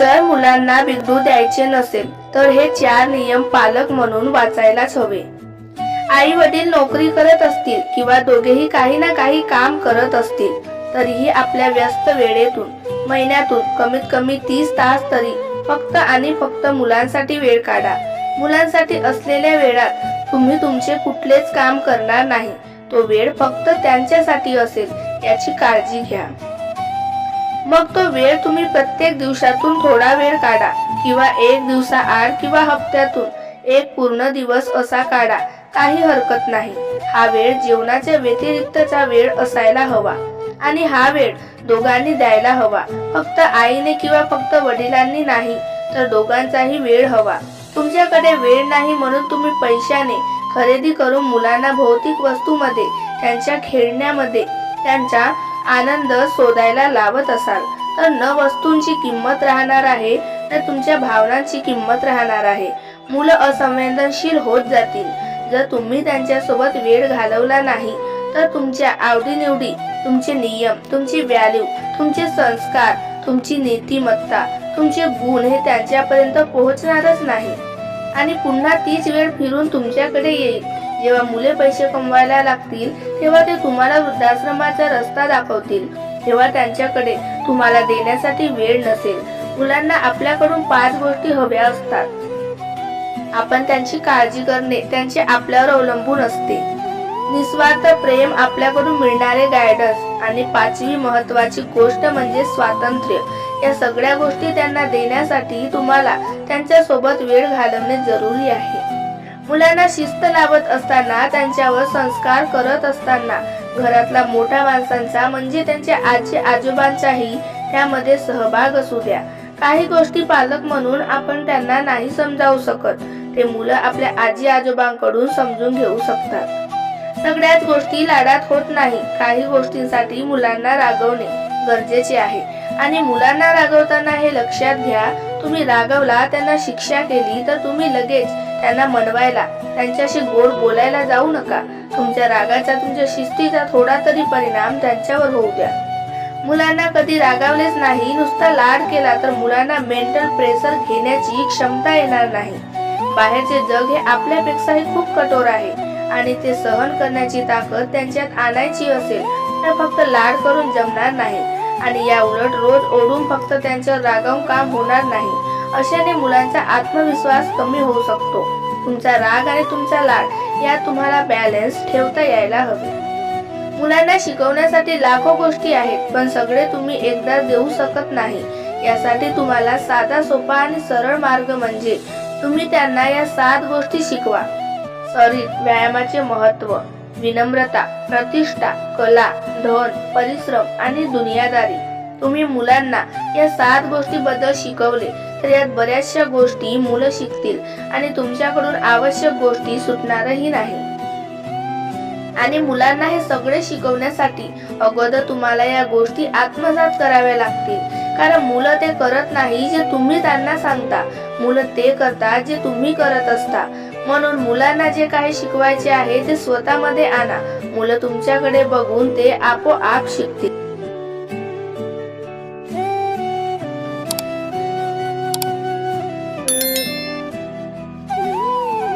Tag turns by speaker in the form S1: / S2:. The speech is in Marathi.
S1: जर मुलांना बिघडू द्यायचे नसेल तर हे चार नियम पालक म्हणून वाचायलाच हवे. आई वडील नोकरी करत असतील किंवा दोघेही काही ना काही काम करत असतील तरीही आपल्या व्यस्त वेळेतून महिन्यातून कमीत कमी तीस तास तरी फक्त आणि फक्त मुलांसाठी वेळ काढा. मुलांसाठी असलेल्या वेळात तुम्ही तुमचे कुठलेच काम करणार नाही. तो वेळ फक्त त्यांच्यासाठी असेल याची काळजी घ्या. मग तो वेळ तुम्ही प्रत्येक दिवसातून थोडा वेळ काढा किंवा एक दिवसाआड किंवा हप्त्यातून एक पूर्ण दिवस असा काढा काही हरकत नाही. हा वेळ जेवणाच्या व्यतिरिक्तचा वेळ असायला हवा. आणि हा वेळ दोघांनी द्यायला हवा. फक्त आईने किंवा फक्त वडिलांनी नाही तर दोघांचाही वेळ हवा. तुमच्याकडे वेळ नाही म्हणून तुम्ही पैशाने खरेदी करून मुलांना भौतिक वस्तूमध्ये त्यांच्या खेळण्यामध्ये त्यांच्या आनंद शोधायला लावत असाल. तर न वस्तूंची किंमत राहणार आहे न तुमच्या भावनांची किंमत राहणार आहे. मुलं असंवेदनशील होत जातील. जर तुम्ही त्यांच्यासोबत वेळ घालवला नाही तर तुमच्या आवडीनिवडी तुमचे नियम तुमची व्हॅल्यू तुमचे संस्कार तुमची नीतिमत्ता तुमचे गुण हे त्यांच्यापर्यंत पोहोचणारच नाही. आणि पुन्हा तीच वेळ फिरून तुमच्याकडे येईल. जेव्हा मुले पैसे कमवायला लागतील तेव्हा ते तुम्हाला वृद्धाश्रमाचा रस्ता दाखवतील. तेव्हा त्यांच्याकडे तुम्हाला देण्यासाठी वेळ नसेल. मुलांना आपल्याकडून पाच गोष्टी हव्या असतात. आपण त्यांची काळजी करणे त्यांचे आपल्यावर अवलंबून असते. निस्वार्थ प्रेम आपल्याकडून मिळणारे गायडन्स आणि पाचवी महत्वाची गोष्ट म्हणजे स्वातंत्र्य. या सगळ्या गोष्टी त्यांना देण्यासाठी तुम्हाला त्यांच्यासोबत वेळ घालवणे जरुरी आहे. मुलांना शिस्त लावत असताना त्यांच्यावर संस्कार करत असताना घरातला मोठ्या माणसांचा म्हणजे त्यांच्या आजी आजोबांचाही त्यामध्ये सहभाग असू द्या. काही गोष्टी पालक म्हणून आपण त्यांना नाही समजावू शकत. ते मुलं आपल्या आजी आजोबांकडून समजून घेऊ शकतात. सगळ्याच गोष्टी लाडात होत नाही. काही गोष्टींसाठी मुलांना रागवणे गरजेचे आहे. आणि मुलांना रागवताना हे लक्षात घ्या तुम्ही रागवला त्यांना शिक्षा केली तर तुम्ही लगेच त्यांना मनवायला त्यांच्याशी गोड बोलायला जाऊ नका. तुमच्या रागाचा तुमच्या शिस्तीचा थोडा तरी परिणाम त्यांच्यावर होऊ द्या. मुलांना कधी रागावलेच नाही नुसता लाड केला तर मुलांना मेंटल प्रेशर घेण्याची क्षमता येणार नाही. बाहेरचे जग हे आपल्यापेक्षाही खूप कठोर आहे आणि ते सहन करण्याची ताकद त्यांच्यात आणायची असेल तर फक्त लाड करून जमणार नाही. आणि या उलट रोज ओढून फक्त त्यांचं रागम काम होणार नाही. अशाने मुलांचा आत्मविश्वास कमी होऊ शकतो. तुमचा राग आणि तुमचा लाड या तुम्हाला बॅलन्स ठेवता यायला हवे. मुलांना शिकवण्यासाठी लाखो गोष्टी आहेत पण सगळे तुम्ही एकदा देऊ शकत नाही. यासाठी तुम्हाला साधा सोपा आणि सरळ मार्ग म्हणजे तुम्ही त्यांना या सात गोष्टी शिकवा. शरीर व्यायामाचे महत्त्व विनम्रता प्रतिष्ठा कला धन परिश्रम आणि दुनियादारी. तुम्ही मुलांना या सात गोष्टीबद्दल शिकवले तर यात बऱ्याचशा गोष्टी मुलं शिकतील आणि तुमच्याकडून आवश्यक गोष्टी सुटणारही नाही आणि मुलांना हे सगळे शिकवण्यासाठी अगोदर तुम्हाला या गोष्टी आत्मसात कराव्या लागतील. कारण मुलं ते करत नाही जे तुम्ही त्यांना सांगता. मुलं ते करतात जे तुम्ही करत असता. म्हणून मुलांना जे काही शिकवायचे आहे ते स्वतःमध्ये आणा. मुलं तुमच्याकडे बघून ते आपोआप शिकतील.